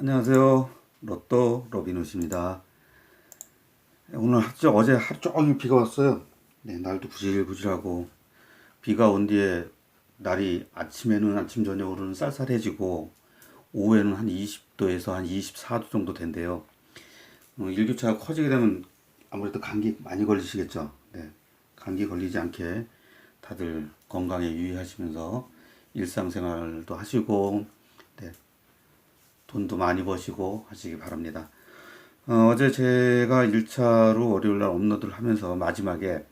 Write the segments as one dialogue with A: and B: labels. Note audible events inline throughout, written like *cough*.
A: 안녕하세요. 로또 로빈훗입니다. 오늘 하루, 어제 하루 종일 비가 왔어요. 네, 날도 부질부질하고 비가 온 뒤에 날이 아침에는 아침 저녁으로는 쌀쌀해지고 오후에는 한 20도에서 한 24도 정도 된대요. 어, 일교차가 커지게 되면 아무래도 감기 많이 걸리시겠죠. 네, 감기 걸리지 않게 다들 건강에 유의하시면서 일상생활도 하시고 네, 돈도 많이 버시고 하시기 바랍니다. 어, 제 제가 1차로 월요일 날 업로드를 하면서 마지막에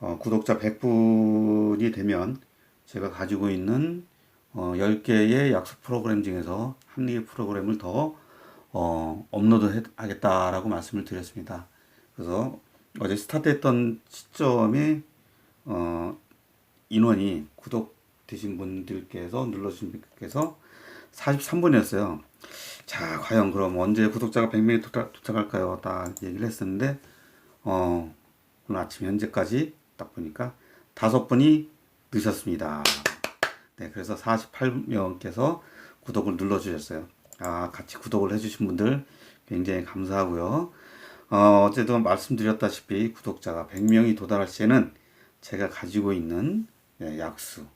A: 어, 구독자 100분이 되면 제가 가지고 있는 어, 10개의 약속 프로그램 중에서 한개 프로그램을 더 어, 업로드 해- 하겠다라고 말씀을 드렸습니다. 그래서 어제 스타트했던 시점에 어, 인원이 구독되신 분들께서 눌러주신 분께서 43분이었어요. 자, 과연 그럼 언제 구독자가 100명이 도착, 도착 할까요? 딱 얘기를 했었는데, 어, 오늘 아침 현재까지 딱 보니까 다섯 분이 늦었습니다. 네, 그래서 48명께서 구독을 눌러주셨어요. 아, 같이 구독을 해주신 분들 굉장히 감사하고요. 어, 어제도 말씀드렸다시피 구독자가 100명이 도달할 시에는 제가 가지고 있는 네, 약수,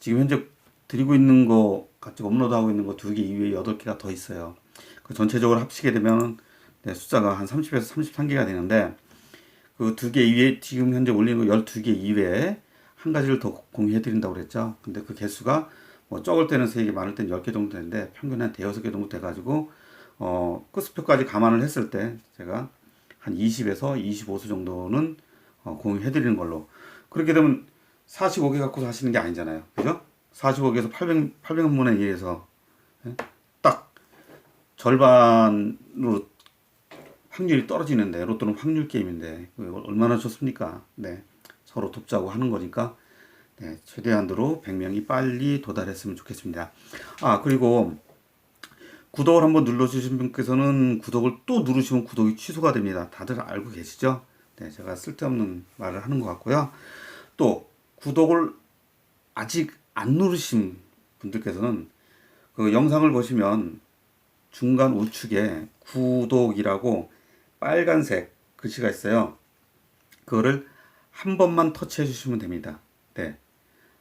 A: 지금 현재 드리고 있는 거 같이 업로드하고 있는 거 두 개 이외에 여덟 개가 더 있어요. 그 전체적으로 합치게 되면 네, 숫자가 한 30에서 33개가 되는데 그 두 개 이외에 지금 현재 올리는 거 12개 이외에 한 가지를 더 공유해 드린다고 그랬죠. 근데 그 개수가 뭐 적을 때는 3개, 많을 때는 10개 정도 되는데 평균 한 대여섯 개 정도 돼 가지고 어, 끝수표까지 감안을 했을 때 제가 한 20에서 25수 정도는 어, 공유해 드리는 걸로. 그렇게 되면 45개 갖고 사시는 게 아니잖아요. 그죠? 45개에서 800, 800분의 1에서 예? 딱 절반으로 확률이 떨어지는데 로또는 확률 게임인데 얼마나 좋습니까? 네. 서로 돕자고 하는 거니까 네, 최대한으로 100명이 빨리 도달했으면 좋겠습니다. 아, 그리고 구독을 한번 눌러주신 분께서는 구독을 또 누르시면 구독이 취소가 됩니다. 다들 알고 계시죠? 네, 제가 쓸데없는 말을 하는 것 같고요. 또 구독을 아직 안 누르신 분들께서는 그 영상을 보시면 중간 우측에 구독이라고 빨간색 글씨가 있어요. 그거를 한 번만 터치해 주시면 됩니다. 네.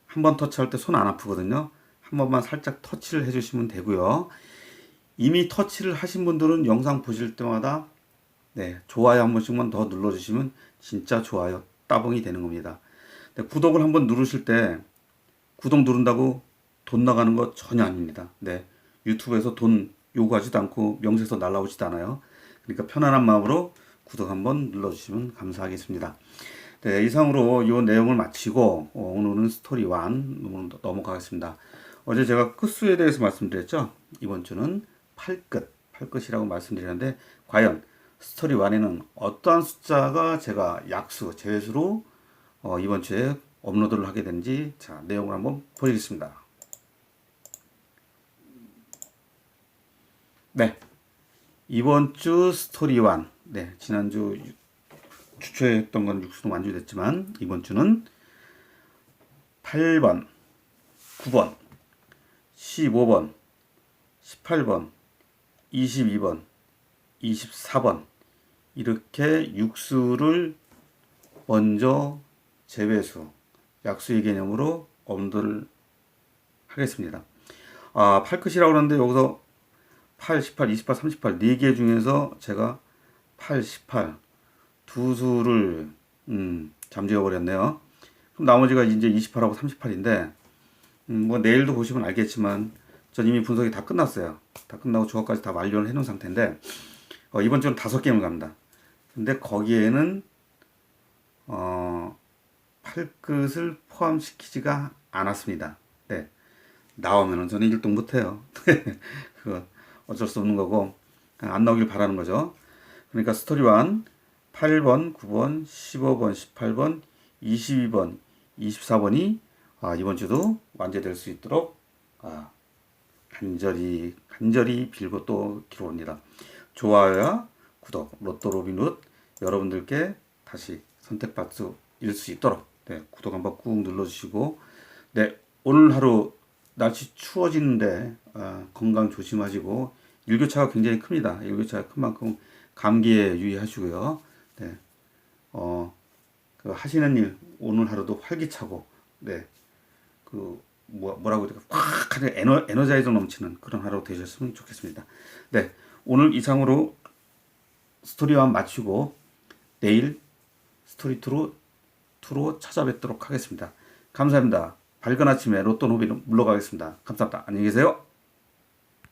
A: 한 번 터치할 때 손 안 아프거든요. 한 번만 살짝 터치를 해 주시면 되고요. 이미 터치를 하신 분들은 영상 보실 때마다 네, 좋아요 한 번씩만 더 눌러 주시면 진짜 좋아요 따봉이 되는 겁니다. 네, 구독을 한번 누르실 때 구독 누른다고 돈 나가는 거 전혀 아닙니다. 네. 유튜브에서 돈 요구하지도 않고 명세서 날라오지도 않아요. 그러니까 편안한 마음으로 구독 한번 눌러주시면 감사하겠습니다. 네, 이상으로 이 내용을 마치고 어, 오늘은 스토리 1 넘어- 넘어가겠습니다. 어제 제가 끝수에 대해서 말씀드렸죠. 이번 주는 8끝, 8끝이라고 말씀드렸는데 과연 스토리 1에는 어떠한 숫자가 제가 약수, 제수로 어, 이번 주에 업로드를 하게 되는지 자 내용을 한번 보시겠습니다. 네 이번 주 스토리 1네 지난주 주초했던 건 육수도 완주됐지만 이번 주는 8번, 9번, 15번, 18번, 22번, 24번 이렇게 육수를 먼저 제외수 약수의 개념으로 업로드를 하겠습니다. 아, 8끝이라고 그러는데 여기서 8, 18, 28, 38 4개 중에서 제가 8, 18 두 수를 음, 잠재워 버렸네요. 그럼 나머지가 이제 28하고 38인데 음, 뭐 내일도 보시면 알겠지만 전 이미 분석이 다 끝났어요. 다 끝나고 조합까지 다 완료를 해놓은 상태인데 어, 이번 주는 다섯 게임을 갑니다. 근데 거기에는 어, 팔끝을 포함시키지가 않았습니다. 네. 나오면은 저는 1등 못해요. *laughs* 그거 어쩔 수 없는 거고, 안 나오길 바라는 거죠. 그러니까 스토리 1, 8번, 9번, 15번, 18번, 22번, 24번이 아, 이번 주도 완제될 수 있도록 아, 간절히, 간절히 빌고 또 기도합니다. 좋아요와 구독, 로또 로빈훗 여러분들께 다시 선택받을 수 있도록 네, 구독 한번 꾹 눌러주시고 네 오늘 하루 날씨 추워지는데 아, 건강 조심하시고 일교차가 굉장히 큽니다. 일교차가 큰 만큼 감기에 유의하시고요. 네. 어, 그 하시는 일 오늘 하루도 활기차고, 네. 그, 뭐, 뭐라고 해야 확 하는 에너, 에너자이저 넘치는 그런 하루 되셨으면 좋겠습니다. 네. 오늘 이상으로 스토리와 마치고 내일 스토리 2로, 2로 찾아뵙도록 하겠습니다. 감사합니다. 밝은 아침에 로또 노비로 물러가겠습니다. 감사합니다. 안녕히 계세요.